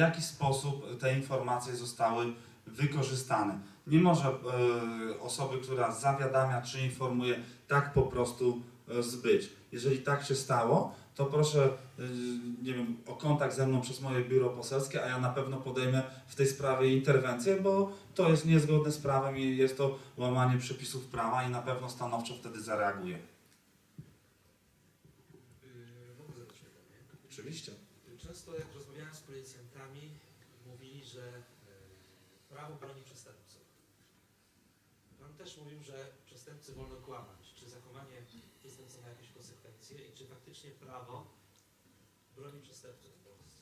jaki sposób te informacje zostały wykorzystane. Nie może e, osoby, która zawiadamia czy informuje, tak po prostu e, zbyć. Jeżeli tak się stało, to proszę e, nie wiem, o kontakt ze mną przez moje biuro poselskie, a ja na pewno podejmę w tej sprawie interwencję, bo to jest niezgodne z prawem i jest to łamanie przepisów prawa i na pewno stanowczo wtedy zareaguję. Yy. Oczywiście. Często jak rozmawiałem z policjantami, mówili, że e, prawo broni przestępców. Pan też mówił, że przestępcy wolno kłamać. Czy zachowanie przestępcy ma jakieś konsekwencje i czy faktycznie prawo broni przestępców w Polsce?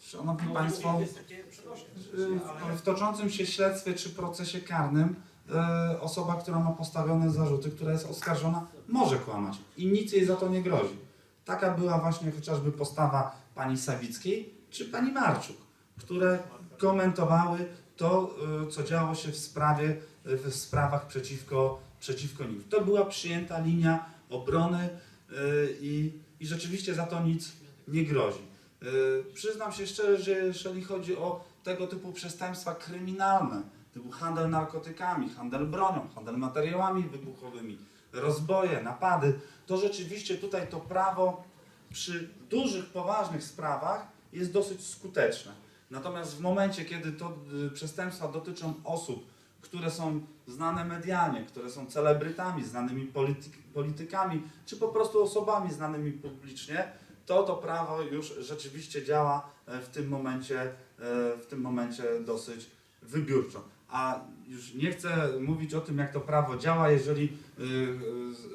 Szanowni Państwo, jest takie przenośnie, w, toczącym się śledztwie czy procesie karnym e, osoba, która ma postawione zarzuty, która jest oskarżona, może kłamać i nic jej za to nie grozi. Taka była właśnie chociażby postawa pani Sawickiej czy pani Marczuk, które komentowały to, e, co działo się w sprawie, e, w sprawach przeciwko, przeciwko nim. To była przyjęta linia obrony e, i, i rzeczywiście za to nic nie grozi. Przyznam się szczerze, że jeżeli chodzi o tego typu przestępstwa kryminalne, typu handel narkotykami, handel bronią, handel materiałami wybuchowymi, rozboje, napady, to rzeczywiście tutaj to prawo przy dużych, poważnych sprawach jest dosyć skuteczne. Natomiast w momencie, kiedy to y, przestępstwa dotyczą osób, które są znane medialnie, które są celebrytami, znanymi polityk, politykami, czy po prostu osobami znanymi publicznie, to to prawo już rzeczywiście działa e, w tym momencie, e, w tym momencie dosyć wybiórczo. A już nie chcę mówić o tym, jak to prawo działa, jeżeli y,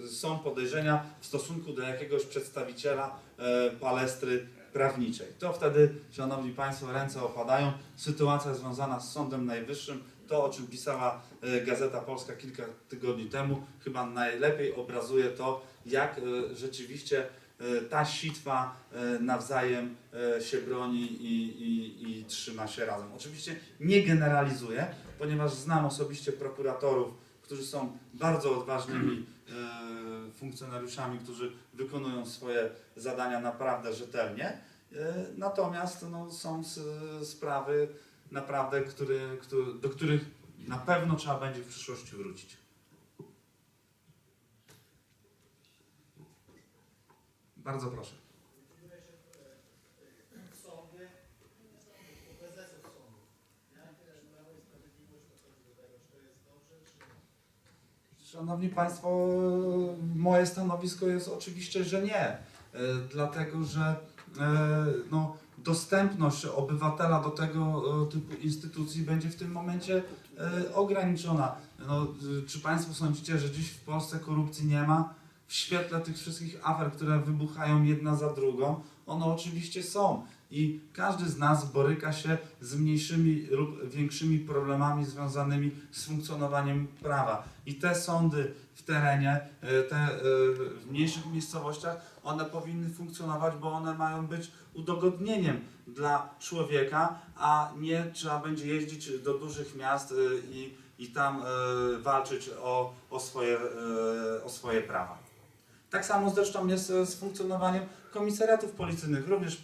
y, są podejrzenia w stosunku do jakiegoś przedstawiciela e, palestry prawniczej. To wtedy, Szanowni Państwo, ręce opadają. Sytuacja związana z Sądem Najwyższym, to o czym pisała e, Gazeta Polska kilka tygodni temu, chyba najlepiej obrazuje to, jak e, rzeczywiście e, ta sitwa nawzajem się broni i, i, i trzyma się razem. Oczywiście nie generalizuję, ponieważ znam osobiście prokuratorów, którzy są bardzo odważnymi e, funkcjonariuszami, którzy wykonują swoje zadania naprawdę rzetelnie. E, Natomiast no, są sprawy naprawdę, do których na pewno trzeba będzie w przyszłości wrócić. Bardzo proszę. sądy, prezesów sądów. Jak Prawo i Sprawiedliwość podchodzi do tego, czy to jest dobrze, czy nie? Szanowni Państwo, moje stanowisko jest oczywiście, że nie. E, Dlatego, że e, no, dostępność obywatela do tego e, typu instytucji będzie w tym momencie ograniczona. No, czy Państwo sądzicie, że dziś w Polsce korupcji nie ma? W świetle tych wszystkich afer, które wybuchają jedna za drugą, one oczywiście są. I każdy z nas boryka się z mniejszymi lub większymi problemami związanymi z funkcjonowaniem prawa. I te sądy w terenie, e, te e, w mniejszych miejscowościach, one powinny funkcjonować, bo one mają być udogodnieniem dla człowieka, a nie trzeba będzie jeździć do dużych miast e, i, i tam walczyć o, o, swoje, o swoje prawa. Tak samo zresztą jest e, z funkcjonowaniem komisariatów policyjnych. Również e,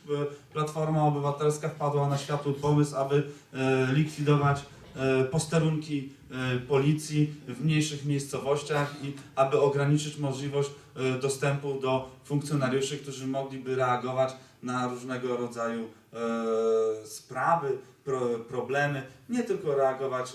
Platforma Obywatelska wpadła na światły pomysł, aby e, likwidować posterunki policji w mniejszych miejscowościach i aby ograniczyć możliwość dostępu do funkcjonariuszy, którzy mogliby reagować na różnego rodzaju sprawy, pro, problemy. Nie tylko reagować,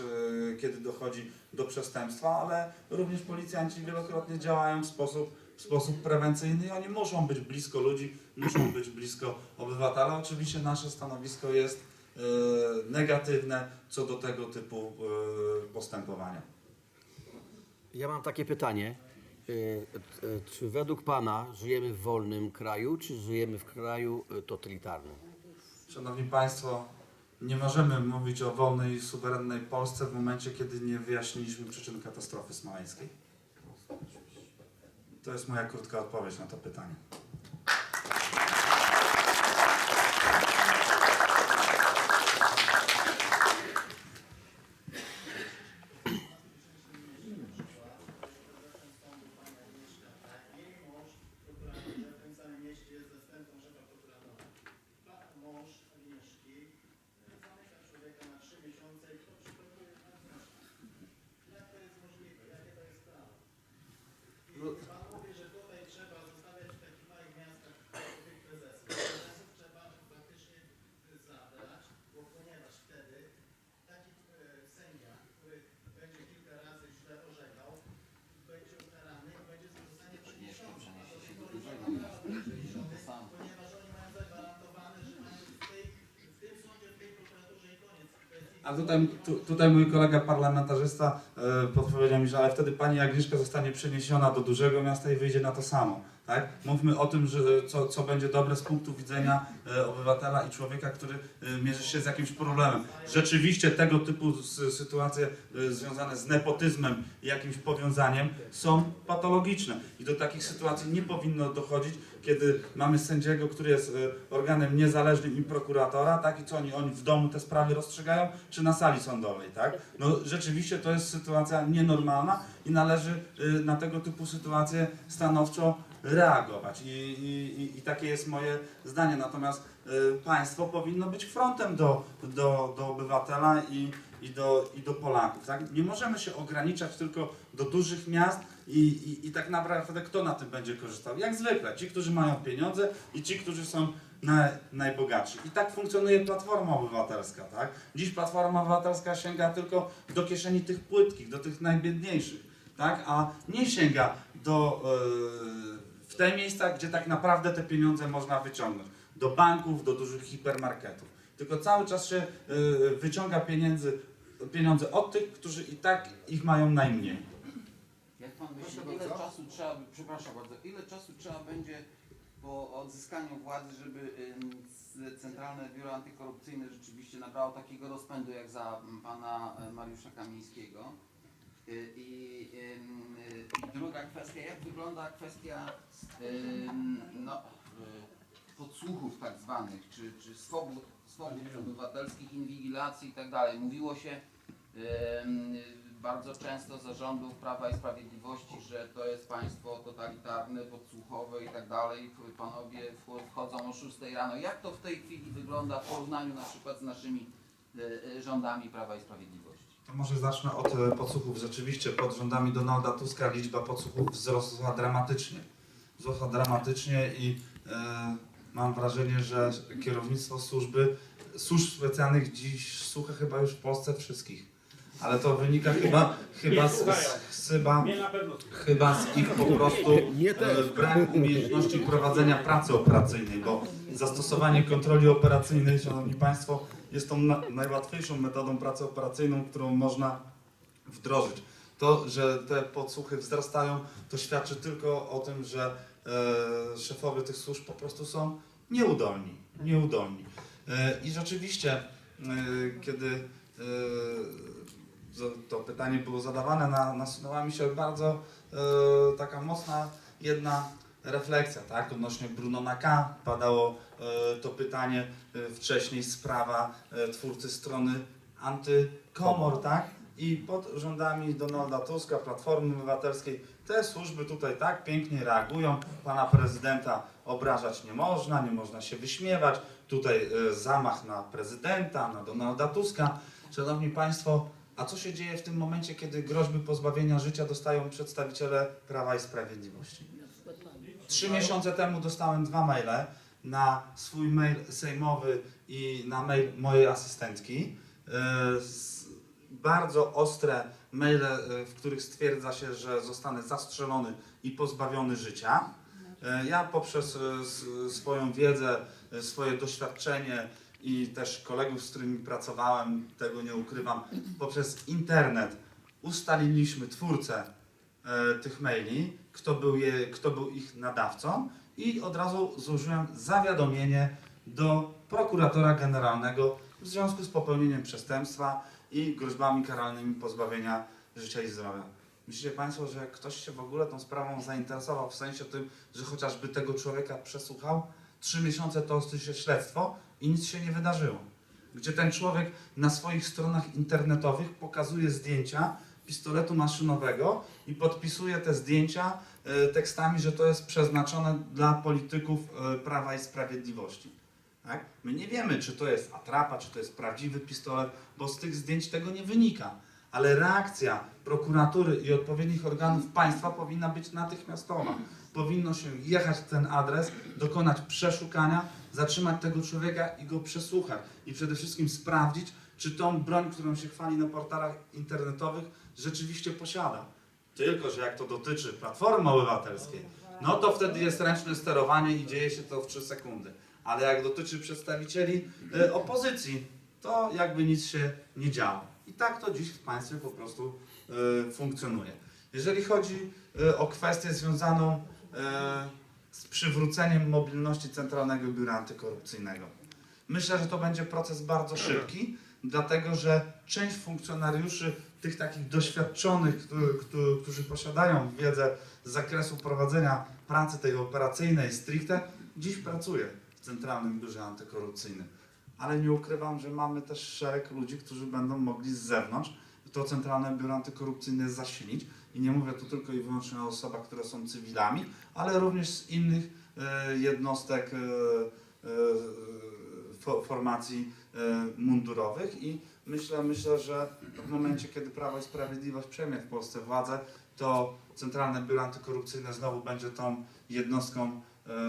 kiedy dochodzi do przestępstwa, ale również policjanci wielokrotnie działają w sposób w sposób prewencyjny i oni muszą być blisko ludzi, muszą być blisko obywatela. Oczywiście nasze stanowisko jest e, negatywne co do tego typu e, postępowania. Ja mam takie pytanie. Y, Czy według Pana żyjemy w wolnym kraju, czy żyjemy w kraju totalitarnym? Szanowni Państwo, nie możemy mówić o wolnej suwerennej Polsce w momencie, kiedy nie wyjaśniliśmy przyczyn katastrofy smoleńskiej. To jest moja krótka odpowiedź na to pytanie. A tutaj, tu, tutaj mój kolega parlamentarzysta e, podpowiedział mi, że ale wtedy pani Agnieszka zostanie przeniesiona do dużego miasta i wyjdzie na to samo. Tak? Mówmy o tym, że co, co będzie dobre z punktu widzenia e, obywatela i człowieka, który e, mierzy się z jakimś problemem. Rzeczywiście tego typu sytuacje e, związane z nepotyzmem i jakimś powiązaniem są patologiczne. I do takich sytuacji nie powinno dochodzić, kiedy mamy sędziego, który jest organem niezależnym i prokuratora, tak? I co oni, oni w domu te sprawy rozstrzygają, czy na sali sądowej, tak? No rzeczywiście to jest sytuacja nienormalna i należy na tego typu sytuacje stanowczo reagować. I, i, i- takie jest moje zdanie. Natomiast y, państwo powinno być frontem do, do, do obywatela i, i, do, i do Polaków. Tak? Nie możemy się ograniczać tylko do dużych miast i, i, i tak naprawdę kto na tym będzie korzystał? Jak zwykle, ci, którzy mają pieniądze i ci, którzy są na, najbogatsi. I tak funkcjonuje Platforma Obywatelska. Tak? Dziś Platforma Obywatelska sięga tylko do kieszeni tych płytkich, do tych najbiedniejszych, tak? a nie sięga do, yy, w te miejsca, gdzie tak naprawdę te pieniądze można wyciągnąć. Do banków, do dużych hipermarketów. Tylko cały czas się yy, wyciąga pieniędzy, pieniądze od tych, którzy i tak ich mają najmniej. Jak pan myśli, ile czasu trzeba, przepraszam bardzo, ile czasu trzeba będzie po odzyskaniu władzy, żeby Centralne Biuro Antykorupcyjne rzeczywiście nabrało takiego rozpędu jak za pana e, Mariusza Kamińskiego? Y, I, ym, y, I druga kwestia, jak wygląda kwestia no, y, podsłuchów tak zwanych, czy, czy swobód, swobód obywatelskich, inwigilacji i tak dalej. Mówiło się bardzo często zarządów Prawa i Sprawiedliwości, że to jest państwo totalitarne, podsłuchowe i tak dalej. Panowie wch- wchodzą o 6 rano. Jak to w tej chwili wygląda w porównaniu na przykład z naszymi rządami Prawa i Sprawiedliwości? To może zacznę od e, podsłuchów. Rzeczywiście pod rządami Donalda Tuska liczba podsłuchów wzrosła dramatycznie. Wzrosła dramatycznie i e, mam wrażenie, że kierownictwo służby, służb specjalnych dziś słucha chyba już w Polsce wszystkich. Ale to wynika chyba, chyba, z, z, chyba, chyba z ich po prostu e, brak umiejętności prowadzenia pracy operacyjnej, bo zastosowanie kontroli operacyjnej, Szanowni Państwo, jest tą na, najłatwiejszą metodą pracy operacyjną, którą można wdrożyć. To, że te podsłuchy wzrastają, to świadczy tylko o tym, że e, szefowie tych służb po prostu są nieudolni. nieudolni. E, I rzeczywiście, e, kiedy e, to pytanie było zadawane, na, nasunęła mi się bardzo e, taka mocna jedna refleksja, tak? Odnośnie Brunona K. padało e, to pytanie e, wcześniej, sprawa e, twórcy strony antykomor, tak? I pod rządami Donalda Tuska, Platformy Obywatelskiej, te służby tutaj tak pięknie reagują. Pana prezydenta obrażać nie można, nie można się wyśmiewać. Tutaj e, zamach na prezydenta, na Donalda Tuska. Szanowni Państwo, a co się dzieje w tym momencie, kiedy groźby pozbawienia życia dostają przedstawiciele Prawa i Sprawiedliwości? Trzy miesiące temu dostałem dwa maile na swój mail sejmowy i na mail mojej asystentki. E, Bardzo ostre maile, e, w których stwierdza się, że zostanę zastrzelony i pozbawiony życia. E, Ja poprzez swoją wiedzę, swoje doświadczenie i też kolegów, z którymi pracowałem, tego nie ukrywam, poprzez internet ustaliliśmy twórcę e, tych maili, kto był, je, kto był ich nadawcą i od razu złożyłem zawiadomienie do prokuratora generalnego w związku z popełnieniem przestępstwa i groźbami karalnymi pozbawienia życia i zdrowia. Myślicie Państwo, że ktoś się w ogóle tą sprawą zainteresował w sensie tym, że chociażby tego człowieka przesłuchał? Trzy miesiące to się śledztwo i nic się nie wydarzyło. Gdzie ten człowiek na swoich stronach internetowych pokazuje zdjęcia pistoletu maszynowego i podpisuje te zdjęcia e, tekstami, że to jest przeznaczone dla polityków e, Prawa i Sprawiedliwości. Tak? My nie wiemy, czy to jest atrapa, czy to jest prawdziwy pistolet, bo z tych zdjęć tego nie wynika. Ale reakcja prokuratury i odpowiednich organów państwa powinna być natychmiastowa. Powinno się jechać w ten adres, dokonać przeszukania, zatrzymać tego człowieka i go przesłuchać. I przede wszystkim sprawdzić, czy tą broń, którą się chwali na portalach internetowych, rzeczywiście posiada. Tylko, że jak to dotyczy Platformy Obywatelskiej, no to wtedy jest ręczne sterowanie i dzieje się to w 3 sekundy. Ale jak dotyczy przedstawicieli y, opozycji, to jakby nic się nie działo. I tak to dziś w państwie po prostu e, funkcjonuje. Jeżeli chodzi e, o kwestię związaną e, z przywróceniem mobilności Centralnego Biura Antykorupcyjnego, myślę, że to będzie proces bardzo szybki, dlatego że część funkcjonariuszy, tych takich doświadczonych, którzy, którzy, posiadają wiedzę z zakresu prowadzenia pracy tej operacyjnej stricte, dziś pracuje w Centralnym Biurze Antykorupcyjnym. Ale nie ukrywam, że mamy też szereg ludzi, którzy będą mogli z zewnątrz to Centralne Biuro Antykorupcyjne zasilić. I nie mówię tu tylko i wyłącznie o osobach, które są cywilami, ale również z innych e, jednostek e, e, fo- formacji mundurowych. I myślę, myślę, że w momencie, kiedy Prawo i Sprawiedliwość przejmie w Polsce władzę, to Centralne Biuro Antykorupcyjne znowu będzie tą jednostką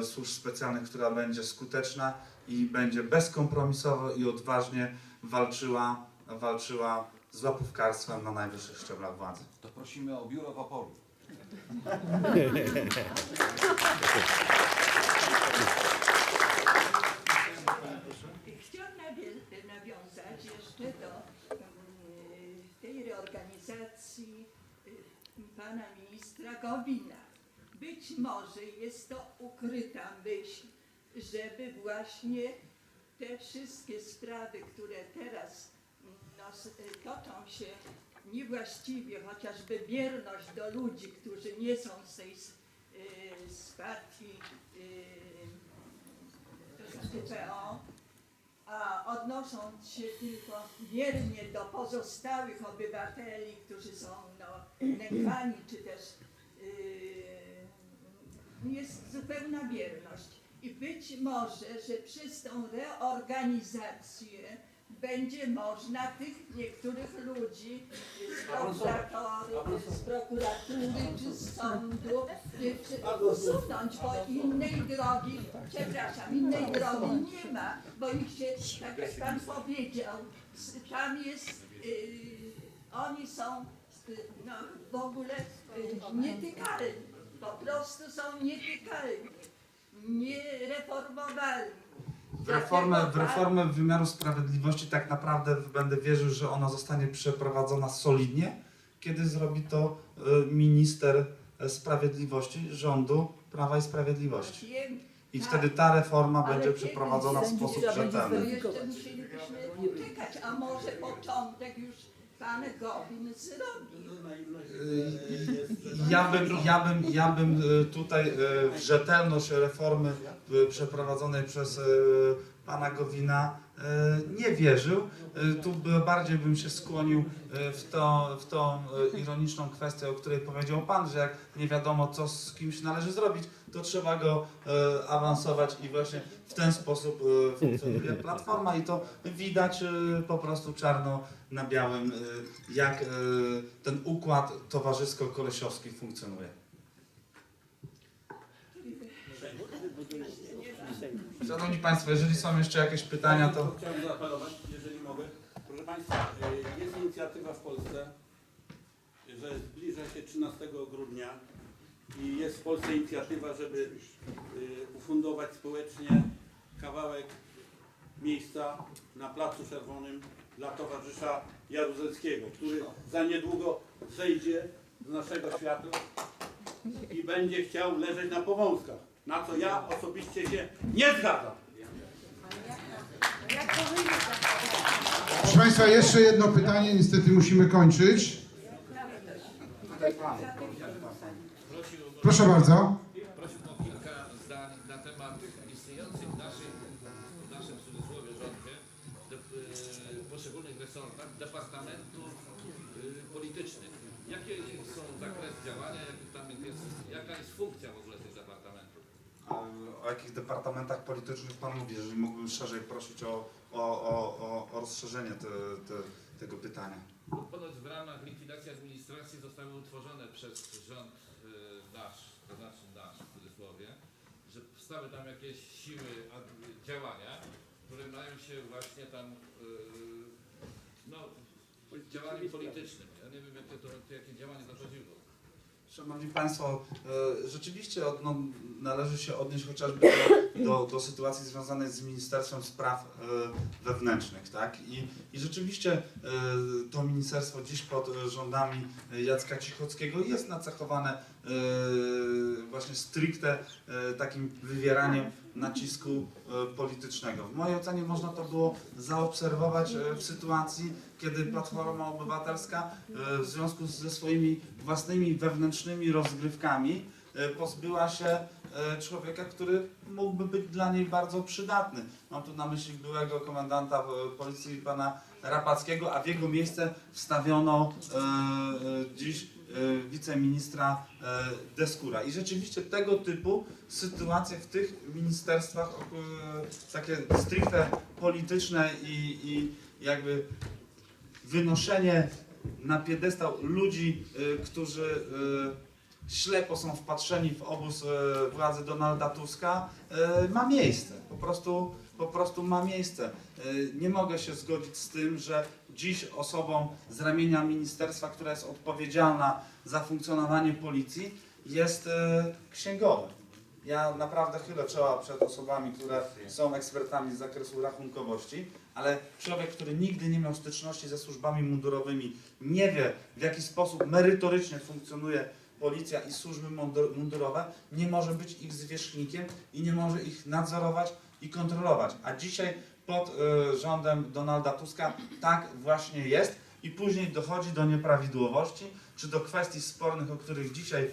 służb specjalnych, która będzie skuteczna i będzie bezkompromisowo i odważnie walczyła, walczyła z łapówkarstwem na najwyższych szczeblach władzy. To prosimy o biuro w Opolu. Chciałam nawiązać jeszcze do mm, tej reorganizacji y, pana ministra Gowina. Być może jest to ukryta myśl, żeby właśnie te wszystkie sprawy, które teraz s- y, toczą się niewłaściwie, chociażby bierność do ludzi, którzy nie są z tej s- y, z partii y, PO, a odnosząc się tylko wiernie do pozostałych obywateli, którzy są no, nękani, czy też yy, jest zupełna bierność. I być może, że przez tą reorganizację będzie można tych niektórych ludzi z prokuratory, z prokuratury czy z sądu y, czy usunąć, bo innej drogi, przepraszam, innej drogi nie ma, bo ich się, tak jak Pan powiedział, tam jest, y, oni są y, no, w ogóle y, nietykalni, po prostu są nietykalni, niereformowalni. W reformę, w reformę wymiaru sprawiedliwości tak naprawdę będę wierzył, że ona zostanie przeprowadzona solidnie, kiedy zrobi to y, minister e, sprawiedliwości rządu Prawa i Sprawiedliwości. I tak. wtedy ta reforma Ale będzie przeprowadzona w sposób rzetelny. jeszcze musielibyśmy czekać, a może początek już pan Gowin zrobi. Ja bym, ja bym, ja bym y, tutaj y, w rzetelność reformy y, przeprowadzonej przez pana Gowina nie wierzył. Y, Tu bardziej bym się skłonił y, w, to, w tą ironiczną kwestię, o której powiedział pan, że jak nie wiadomo co z kimś należy zrobić, to trzeba go awansować i właśnie w ten sposób funkcjonuje Platforma i to widać po prostu czarno na białym, jak ten układ towarzysko-kolesiowski funkcjonuje. Szanowni Państwo, jeżeli są jeszcze jakieś pytania, to Chciałbym zaapelować, jeżeli mogę. Proszę Państwa, y, jest inicjatywa w Polsce, że zbliża się 13 grudnia i jest w Polsce inicjatywa, żeby y, ufundować społecznie kawałek miejsca na Placu Czerwonym dla towarzysza Jaruzelskiego, który za niedługo zejdzie z naszego świata i będzie chciał leżeć na powązkach, na co ja osobiście się nie zgadzam. Proszę Państwa, jeszcze jedno pytanie, niestety musimy kończyć. Proszę bardzo. Prosiłbym o kilka zdań na temat istniejących w naszym, w naszym w cudzysłowie rządzie de, y, poszczególnych resortach departamentów y, politycznych. Jakie są zakres działania, jaki tam jest, jaka jest funkcja w ogóle tych departamentów? O jakich departamentach politycznych Pan mówi, jeżeli mógłbym szerzej prosić o, o, o, o, rozszerzenie te, te, tego pytania. Bo Ponoć w ramach likwidacji administracji zostały utworzone przez rząd y, nasz, to znaczy nasz w cudzysłowie, że powstały tam jakieś siły działania, które mają się właśnie tam y, no, działaniem politycznym. Ja nie wiem jakie to jakie działanie zachodziło. Szanowni Państwo, e, rzeczywiście no, należy się odnieść chociażby do do, do sytuacji związanej z Ministerstwem Spraw e, Wewnętrznych, tak? I, i rzeczywiście e, to ministerstwo dziś pod rządami Jacka Cichockiego jest nacechowane e, właśnie stricte takim wywieraniem nacisku politycznego. W mojej ocenie można to było zaobserwować w sytuacji, kiedy Platforma Obywatelska w związku ze swoimi własnymi wewnętrznymi rozgrywkami pozbyła się człowieka, który mógłby być dla niej bardzo przydatny. Mam tu na myśli byłego komendanta e, policji pana Rapackiego, a w jego miejsce wstawiono e, e, dziś e, wiceministra e, Deskura. I rzeczywiście tego typu sytuacje w tych ministerstwach, e, takie stricte polityczne i, i jakby wynoszenie na piedestał ludzi, y, którzy y, ślepo są wpatrzeni w obóz y, władzy Donalda Tuska, y, ma miejsce. Po prostu, po prostu ma miejsce. Y, Nie mogę się zgodzić z tym, że dziś osobą z ramienia ministerstwa, która jest odpowiedzialna za funkcjonowanie policji, jest księgowy. Ja naprawdę chylę czoła przed osobami, które są ekspertami z zakresu rachunkowości, ale człowiek, który nigdy nie miał styczności ze służbami mundurowymi, nie wie w jaki sposób merytorycznie funkcjonuje policja i służby mundur- mundurowe, nie może być ich zwierzchnikiem i nie może ich nadzorować i kontrolować. A dzisiaj pod y, rządem Donalda Tuska tak właśnie jest i później dochodzi do nieprawidłowości, czy do kwestii spornych, o których dzisiaj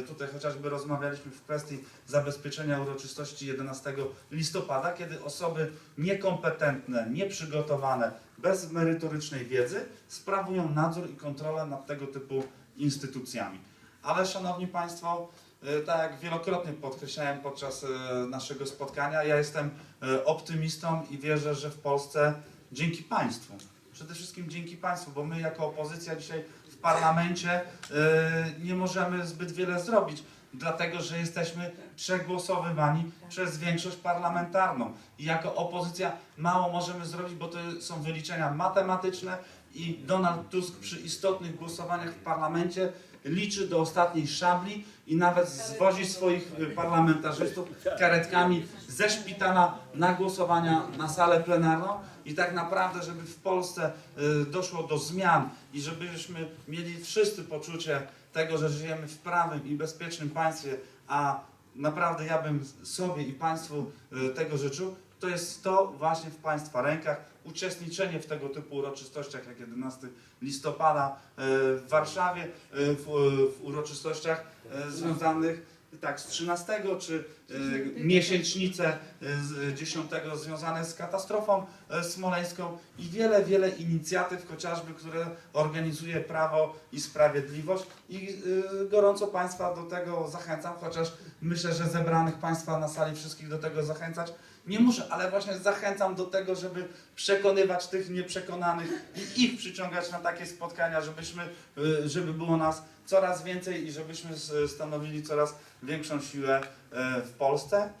y, tutaj chociażby rozmawialiśmy w kwestii zabezpieczenia uroczystości 11 listopada, kiedy osoby niekompetentne, nieprzygotowane, bez merytorycznej wiedzy sprawują nadzór i kontrolę nad tego typu instytucjami. Ale szanowni Państwo, y, tak jak wielokrotnie podkreślałem podczas y, naszego spotkania, ja jestem y, optymistą i wierzę, że w Polsce dzięki Państwu, przede wszystkim dzięki Państwu, bo my jako opozycja dzisiaj w parlamencie nie możemy zbyt wiele zrobić, dlatego że jesteśmy przegłosowywani przez większość parlamentarną. I jako opozycja mało możemy zrobić, bo to są wyliczenia matematyczne i Donald Tusk przy istotnych głosowaniach w parlamencie liczy do ostatniej szabli i nawet zwozi swoich y, parlamentarzystów karetkami ze szpitala na głosowania na salę plenarną i tak naprawdę, żeby w Polsce y, doszło do zmian i żebyśmy mieli wszyscy poczucie tego, że żyjemy w prawym i bezpiecznym państwie, a naprawdę ja bym sobie i Państwu y, tego życzył, to jest to właśnie w Państwa rękach. Uczestniczenie w tego typu uroczystościach jak 11 listopada y, w Warszawie, y, w, w uroczystościach związanych tak, z 13 czy miesięcznice z 10 związane z katastrofą smoleńską i wiele, wiele inicjatyw chociażby, które organizuje Prawo i Sprawiedliwość. I gorąco Państwa do tego zachęcam, chociaż myślę, że zebranych Państwa na sali wszystkich do tego zachęcać nie muszę, ale właśnie zachęcam do tego, żeby przekonywać tych nieprzekonanych i ich przyciągać na takie spotkania, żebyśmy, y, żeby było nas coraz więcej i żebyśmy stanowili coraz większą siłę y, w Polsce.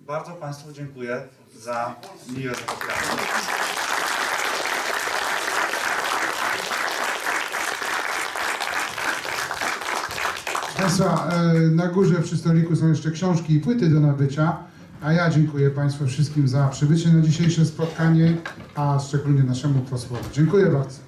Bardzo Państwu dziękuję za miłe spotkanie. Państwa, e, na górze przy stoliku są jeszcze książki i płyty do nabycia, a ja dziękuję Państwu wszystkim za przybycie na dzisiejsze spotkanie, a szczególnie naszemu posłowi. Dziękuję bardzo.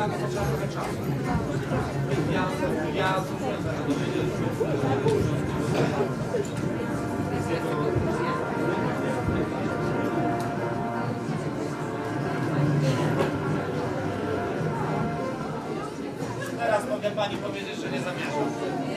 Potrzeba trochę czasu. Ja, ja Teraz mogę pani powiedzieć, że nie zamierzam.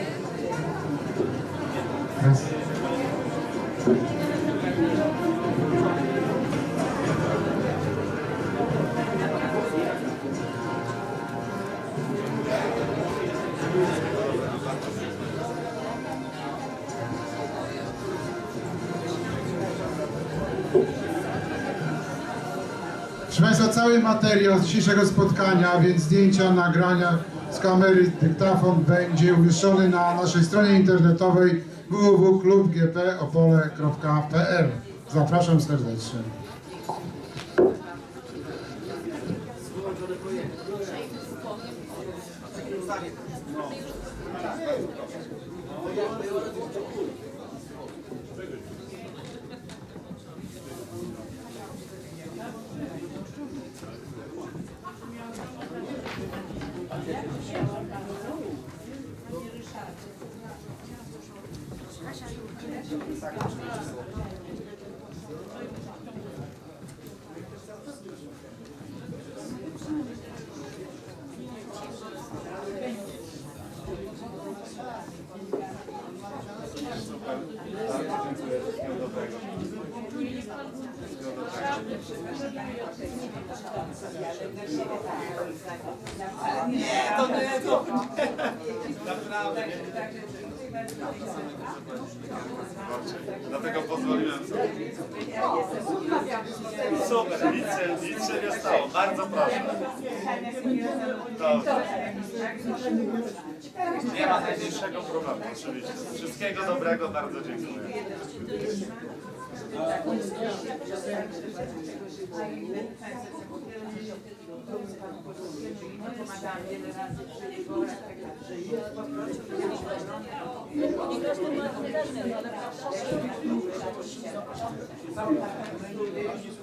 Cały materiał z dzisiejszego spotkania, więc zdjęcia, nagrania z kamery, dyktafon będzie umieszczony na naszej stronie internetowej www.klubgpopole.pl. Zapraszam serdecznie. Nie, to nie, to nie. Naprawdę. Dlatego pozwoliłem sobie. Super, nic się, nic się nie stało. Bardzo proszę. Dobrze. Nie ma najmniejszego problemu, oczywiście. Wszystkiego dobrego, bardzo dziękuję to mi Pan buduje, czyli to pomagałam wiele razy przy tak że jest po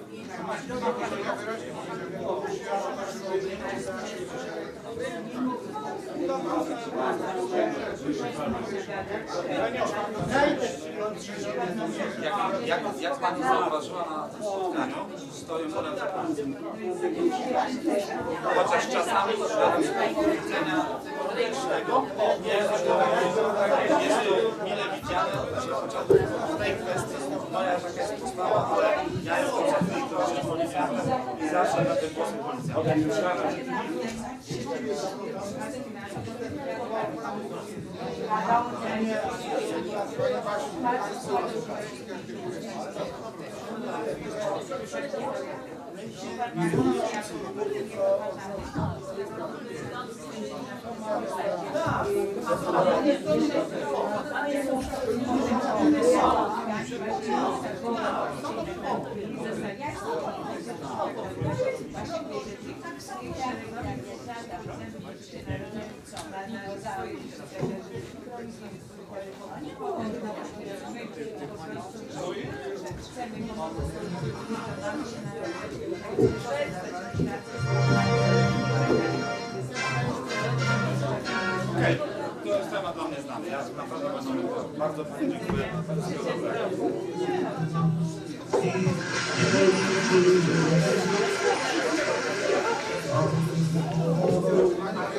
jak, jak, jak Pani zauważyła na spotkaniu, stoją one Chociaż czasami nawet z punktu widzenia politycznego jest to, mile widziane, chociażby w tej kwestii moja taka jest postawa, ale ja jestem całkowicie policjantem i zawsze na tym głosem policjantem. Okej, to jest temat dla mnie znany. Ja naprawdę będę bardzo Pani dziękuję. Wszystkiego dobrego.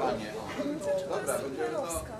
Panie. Dobra, będziemy to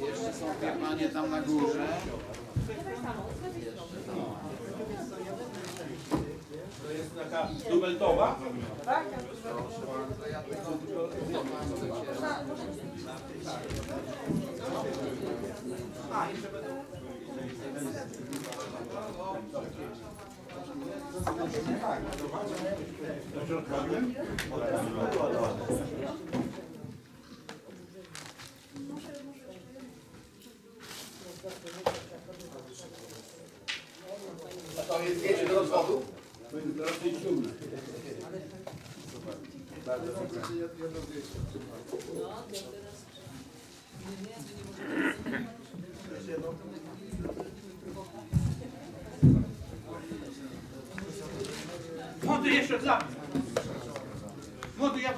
Jeszcze są dwie panie tam na górze. Taka dubeltowa. To jest zdjęcie do rozwodu? Młody jeszcze dla mnie. Młody, ja